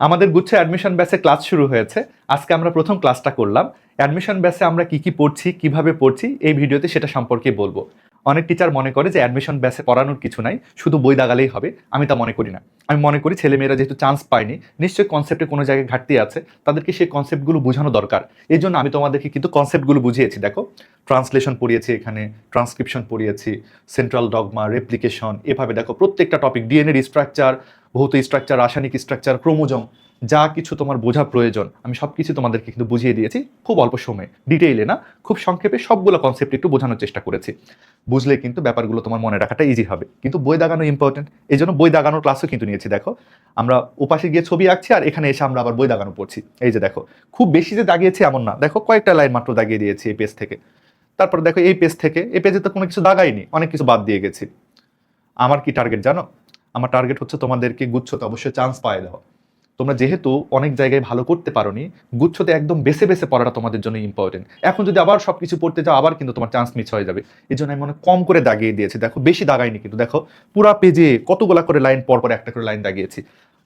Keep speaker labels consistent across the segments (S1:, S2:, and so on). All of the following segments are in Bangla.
S1: আমাদের গুচ্ছে অ্যাডমিশন ব্যাচে ক্লাস শুরু হয়েছে। আজকে আমরা প্রথম ক্লাসটা করলাম। অ্যাডমিশন ব্যাচে আমরা কি কি পড়ছি, কীভাবে পড়ছি, এই ভিডিওতে সেটা সম্পর্কে বলব। অনেক টিচার মনে করে যে অ্যাডমিশন ব্যাচে পড়ানোর কিছু নাই, শুধু বই দাগালেই হবে, আমি তা মনে করি না। আমি মনে করি ছেলেমেয়েরা যেহেতু চান্স পায়নি, নিশ্চয়ই কনসেপ্টে কোনো জায়গায় ঘাটতি আছে, তাদেরকে সেই কনসেপ্টগুলো বোঝানো দরকার। এই জন্য আমি তোমাদেরকে কিন্তু কনসেপ্টগুলো বুঝিয়েছি। দেখো ট্রান্সলেশন পড়িয়েছি এখানে ট্রান্সক্রিপশন পড়িয়েছি সেন্ট্রাল ডগমা রেপ্লিকেশন এভাবে দেখো প্রত্যেকটা টপিক ডিএনএর স্ট্রাকচার ভৌত স্ট্রাকচার রাসায়নিক স্ট্রাকচার ক্রোমোজম যা কিছু তোমার বোঝা প্রয়োজন, আমি সব কিছু তোমাদেরকে কিন্তু বুঝিয়ে দিয়েছি খুব অল্প সময়ে। ডিটেইলে না, খুব সংক্ষেপে সবগুলো কনসেপ্ট একটু বোঝানোর চেষ্টা করেছি। বুঝলে কিন্তু ব্যাপারগুলো তোমার মনে রাখাটা ইজি হবে। কিন্তু বই দাগানো ইম্পর্টেন্ট এই জন্য বই দাগানোর ক্লাসও কিন্তু নিয়েছি দেখো। আমরা ওপাশে গিয়ে ছবি আঁকছি আর এখানে এসে আমরা আবার বই দাগানো পড়ছি। এই যে দেখো, খুব বেশি যে দাগিয়েছি এমন না। দেখো, কয়েকটা লাইন মাত্র দাগিয়ে দিয়েছি এই পেজ থেকে। তারপর দেখো, এই পেজ থেকে, এই পেজে তো কোনো কিছু দাগাইনি, অনেক কিছু বাদ দিয়ে গেছি। আমার কি টার্গেট জানো? আমার টার্গেট হচ্ছে তোমাদেরকে গুচ্ছতে অবশ্যই চান্স পায় দেওয়া তোমরা যেহেতু অনেক জায়গায় ভালো করতে পারোনি, গুচ্ছতে একদম বেছে বেছে পড়াটা তোমাদের জন্য ইম্পর্টেন্ট এখন যদি আবার সব কিছু পড়তে যাও, আবার কিন্তু তোমার চান্স মিস হয়ে যাবে। এই জন্য আমি মনে কম করে দাগিয়ে দিয়েছি। দেখো, বেশি দাগাইনি কিন্তু। দেখো, পুরা পেজে কতগুলা করে লাইন পর পর একটা করে লাইন দাগিয়েছি।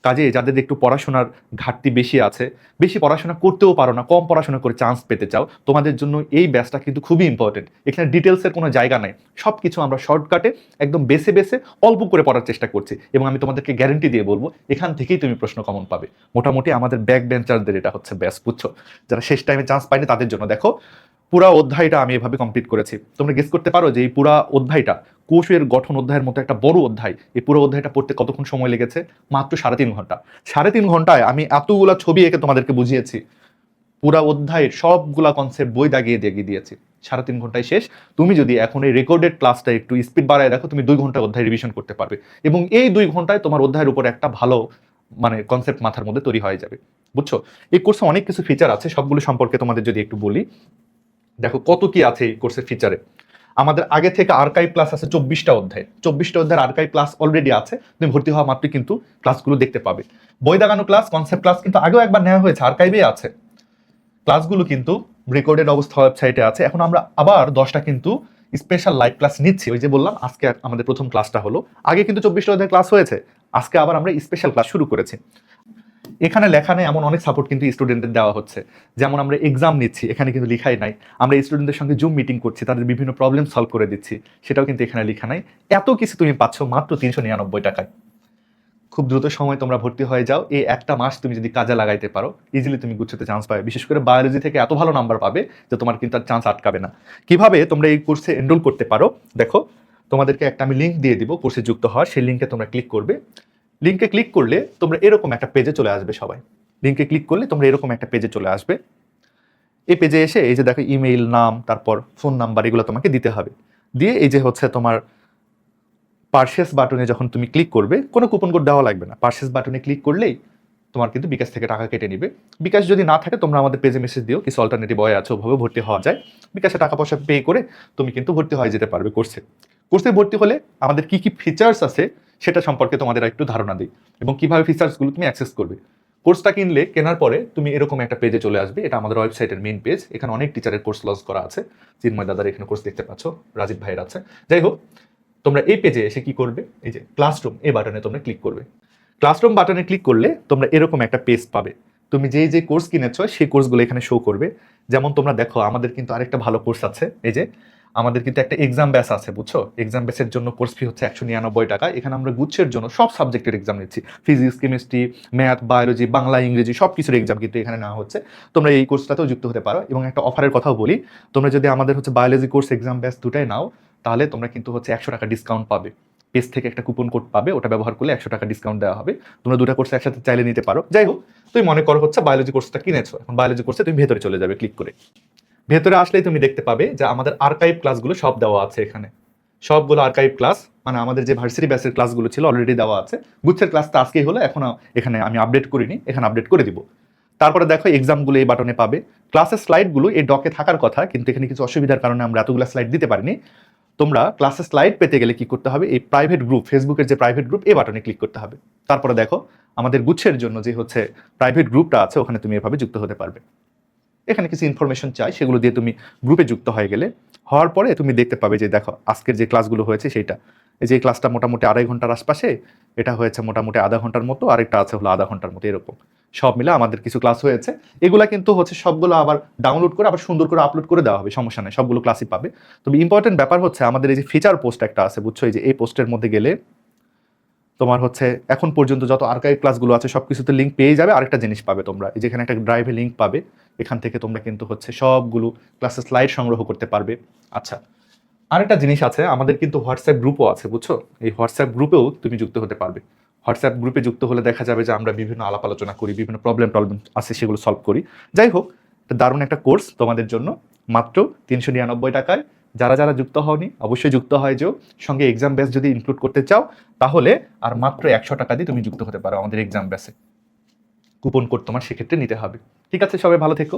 S1: কাজে যাদের একটু পড়াশোনার ঘাটতি বেশি আছে, বেশি পড়াশোনা করতেও পারো না, কম পড়াশোনা করে চান্স পেতে চাও, তোমাদের জন্য এই ব্যাচটা কিন্তু খুবই ইম্পর্টেন্ট এখানে ডিটেলসের কোনো জায়গা নাই। সব কিছু আমরা শর্টকাটে একদম বেছে বেছে অল্প করে পড়ার চেষ্টা করছি এবং আমি তোমাদেরকে গ্যারেন্টি দিয়ে বলব, এখান থেকেই তুমি প্রশ্ন কমন পাবে। মোটামুটি আমাদের ব্যাক বেঞ্চারদের এটা হচ্ছে ব্যাস বুঝছ? যারা শেষ টাইমে চান্স পায়নি তাদের জন্য দেখো পুরা অধ্যায়টা আমি এভাবে কমপ্লিট করেছি। তোমরা গেস করতে পারো যে এই পুরা অধ্যায়টা কোষের গঠন অধ্যায়ের মতো একটা বড় অধ্যায়। এই পুরো অধ্যায়টা পড়তে কতক্ষণ সময় লেগেছে? মাত্র সাড়ে তিন ঘণ্টা। সাড়ে তিন ঘন্টায় আমি এতগুলা ছবি এঁকে তোমাদেরকে বুঝিয়েছি। পুরা অধ্যায়ের সবগুলা কনসেপ্ট বই দাগিয়ে দেগিয়ে দিয়েছি। সাড়ে তিন ঘন্টায় শেষ। তুমি যদি এখন এই রেকর্ডেড ক্লাসটা একটু স্পিড বাড়ায় রাখো তুমি দুই ঘণ্টা অধ্যায় রিভিশন করতে পারবে। এবং এই দুই ঘন্টায় তোমার অধ্যায়ের উপর একটা ভালো মানে কনসেপ্ট মাথার মধ্যে তৈরি হয়ে যাবে। বুঝছ? এই কোর্সে অনেক কিছু ফিচার আছে। সবগুলো সম্পর্কে তোমাদের যদি একটু বলি দেখো কত কি আছে এই কোর্সের ফিচারে আমাদের আগে থেকে আর্কাইভ ক্লাস আছে চব্বিশটা অধ্যায়। চব্বিশটা অধ্যায়ের আর্কাইভ ক্লাস অলরেডি আছে। তুমি ভর্তি হওয়া মাত্রই কিন্তু ক্লাসগুলো দেখতে পাবে। বই দাগানো ক্লাস কনসেপ্ট ক্লাস কিন্তু আগেও একবার নেওয়া হয়েছে আর্কাইভে আছে। ক্লাসগুলো কিন্তু রেকর্ডেড অবস্থা ওয়েবসাইটে আছে। এখন আমরা আবার দশটা কিন্তু স্পেশাল লাইভ ক্লাস নিচ্ছি। ওই যে বললাম, আজকে আমাদের প্রথম ক্লাসটা হলো। আগে কিন্তু চব্বিশটা অধ্যায় ক্লাস হয়েছে। আজকে আবার আমরা স্পেশাল ক্লাস শুরু করেছি। এখানে লেখা নেই, এমন অনেক সাপোর্ট কিন্তু স্টুডেন্টদের দেওয়া হচ্ছে। যেমন আমরা এক্সাম নিচ্ছি, এখানে কিন্তু লিখাই নাই। আমরা স্টুডেন্টদের সঙ্গে জুম মিটিং করছি, তাদের বিভিন্ন প্রবলেম সলভ করে দিচ্ছি, সেটাও কিন্তু এখানে লেখা নাই। এত কিছু তুমি পাচ্ছ মাত্র তিনশো নিরানব্বই টাকায়। খুব দ্রুত সময় তোমরা ভর্তি হয়ে যাও। এই একটা মাস তুমি যদি কাজে লাগাইতে পারো ইজিলি তুমি গুচ্ছতে চান্স পাবে। বিশেষ করে বায়োলজি থেকে এত ভালো নাম্বার পাবে যে তোমার কিন্তু আর চান্স আটকাবে না। কীভাবে তোমরা এই কোর্সে এনরোল করতে পারো? দেখো, তোমাদেরকে একটা আমি লিঙ্ক দিয়ে দিব কোর্সে যুক্ত হওয়ার। সেই লিঙ্কে তোমরা ক্লিক করবে। লিঙ্কে ক্লিক করলে তোমরা এরকম একটা পেজে চলে আসবে সবাই। লিঙ্কে ক্লিক করলে তোমরা এরকম একটা পেজে চলে আসবে। এই পেজে এসে এই যে দেখো ইমেইল নাম, তারপর ফোন নাম্বার এগুলো তোমাকে দিতে হবে। দিয়ে এই যে হচ্ছে তোমার পার্সেস বাটনে যখন তুমি ক্লিক করবে, কোনো কুপন কোড দেওয়া লাগবে না। পার্সেস বাটনে ক্লিক করলেই তোমার কিন্তু বিকাশ থেকে টাকা কেটে নিবে। বিকাশ যদি না থাকে, তোমরা আমাদের পেজে মেসেজ দিও, কিছু অল্টারনেটিভ ওয়ে আছে, ওভাবে ভর্তি হওয়া যায়। বিকাশে টাকা পয়সা পে করে তুমি কিন্তু ভর্তি হয়ে যেতে পারবে কোর্সে কোর্সে ভর্তি হলে আমাদের কি কি ফিচার্স আছে সেটা সম্পর্কে তোমাদের একটু ধারণা দিই। এবং কীভাবে ফিচার্সগুলো তুমি অ্যাক্সেস করবে। কোর্সটা কিনলে, কেনার পরে তুমি এরকম একটা পেজে চলে আসবে। এটা আমাদের ওয়েবসাইটের মেন পেজ এখানে অনেক টিচারের কোর্স লঞ্চ করা আছে। চিন্ময় দাদার এখানে কোর্স দেখতে পাচ্ছ, রাজীব ভাইয়ের আছে। যাই হোক, তোমরা এই পেজে এসে কি করবে? এই যে ক্লাসরুম এই বাটনে তোমরা ক্লিক করবে। ক্লাসরুম বাটনে ক্লিক করলে তোমরা এরকম একটা পেজ পাবে। তুমি যে যে কোর্স কিনেছো, সেই কোর্সগুলো এখানে শো করবে। যেমন তোমরা দেখো, আমাদের কিন্তু আরেকটা ভালো কোর্স আছে। এই যে আমাদের কিন্তু একটা এক্সাম ব্যাস আছে, বুঝছ? এক্সাম ব্যাসের জন্য কোর্স ফি হচ্ছে একশো নিরানব্বই টাকা। এখানে আমরা গুচ্ছের জন্য সব সাবজেক্টের এক্সাম নিচ্ছি। Physics chemistry math biology Bangla ইংরেজি সব কিছুর এক্সাম কিন্তু এখানে নেওয়া হচ্ছে। তোমরা এই কোর্সটাতেও যুক্ত হতে পারো। এবং একটা অফারের কথাও বলি, তোমরা যদি আমাদের হচ্ছে বায়োলজি কোর্স এক্সাম ব্যাস দুটাই নাও, তাহলে তোমরা কিন্তু হচ্ছে একশো টাকা ডিসকাউন্ট পাবে। পেজ থেকে একটা কুপন কোড পাবে, ওটা ব্যবহার করলে একশো টাকা ডিসকাউন্ট দেওয়া হবে। তোমরা দুটা কোর্স একসাথে চাইলে নিতে পারো। যাই হোক, তুমি মনে করো হচ্ছে বায়োলজি কোর্সটা কিনেছো। এখন বায়োলজি কোর্সে তুমি ভেতরে চলে যাবে ক্লিক করে। ভেতরে আসলেই তুমি দেখতে পাবে যে আমাদের আর্কাইভ ক্লাসগুলো সব দেওয়া আছে এখানে। সবগুলো আর্কাইভ ক্লাস মানে আমাদের যে ভার্সিটি ব্যাসের ক্লাসগুলো ছিল অলরেডি দেওয়া আছে। গুচ্ছের ক্লাস তো আজকেই হলো, এখন এখানে আমি আপডেট করিনি, এখানে আপডেট করে দিব। তারপরে দেখো এক্সামগুলো এই বাটনে পাবে। ক্লাসের স্লাইডগুলো এই ডকে থাকার কথা, কিন্তু এখানে কিছু অসুবিধার কারণে আমরা এতগুলো স্লাইড দিতে পারিনি। তোমরা ক্লাসের স্লাইড পেতে গেলে কি করতে হবে? এই প্রাইভেট গ্রুপ ফেসবুকের যে প্রাইভেট গ্রুপ এই বাটনে ক্লিক করতে হবে। তারপরে দেখো আমাদের গুচ্ছের জন্য যে হচ্ছে প্রাইভেট গ্রুপটা আছে, ওখানে তুমি এভাবে যুক্ত হতে পারবে। এখানে কিছু ইনফরমেশন চাই, সেগুলো দিয়ে তুমি গ্রুপে যুক্ত হয়ে গেলে, হওয়ার পরে তুমি দেখতে পাবে যে দেখো, আজকের যে ক্লাসগুলো হয়েছে এই যে ক্লাসটা মোটামুটি আড়াই ঘণ্টার আশপাশে, এটা হয়েছে মোটামুটি আধা ঘণ্টার মতো আরেকটা আছে হলো আধা ঘণ্টার মতো, এরকম। সব মিলে আমাদের কিছু ক্লাস হয়েছে। এগুলা কিন্তু হচ্ছে সবগুলো আবার ডাউনলোড করে, আবার সুন্দর করে আপলোড করে দেওয়া হবে, সমস্যা নেই, সবগুলো ক্লাসই পাবে। তবে ইম্পর্টেন্ট ব্যাপার হচ্ছে, আমাদের এই যে ফিচার পোস্ট একটা আছে, বুঝছ? এই যে এই পোস্টের মধ্যে গেলে তোমার হচ্ছে এখন পর্যন্ত যত আর্কাইভ ক্লাসগুলো আছে সব কিছুতে লিঙ্ক পেয়ে যাবে, আরেকটা জিনিস পাবে তোমরা। এই যেখানে একটা ড্রাইভে লিঙ্ক পাবে, এখান থেকে তোমরা কিন্তু হচ্ছে সবগুলো ক্লাসের স্লাইড সংগ্রহ করতে পারবে। আচ্ছা আরেকটা জিনিস আছে, আমাদের কিন্তু হোয়াটসঅ্যাপ গ্রুপও আছে, বুঝছ? এই হোয়াটসঅ্যাপ গ্রুপেও তুমি যুক্ত হতে পারবে। হোয়াটসঅ্যাপ গ্রুপে যুক্ত হলে দেখা যাবে যে আমরা বিভিন্ন আলাপ আলোচনা করি, বিভিন্ন প্রবলেম টবলেম আছে, সেগুলো সলভ করি। যাই হোক দারুণ একটা কোর্স তোমাদের জন্য, মাত্র তিনশো নিরানব্বই টাকায়। যারা যারা যুক্ত হওনি, অবশ্যই যুক্ত হয় যে সঙ্গে এক্সাম ব্যাস যদি ইনক্লুড করতে চাও, তাহলে আর মাত্র একশো টাকা দিয়ে তুমি যুক্ত হতে পারো আমাদের এক্সাম ব্যাসে কুপন কোড তোমার সেক্ষেত্রে নিতে হবে। ঠিক আছে, সবাই ভালো থেকো।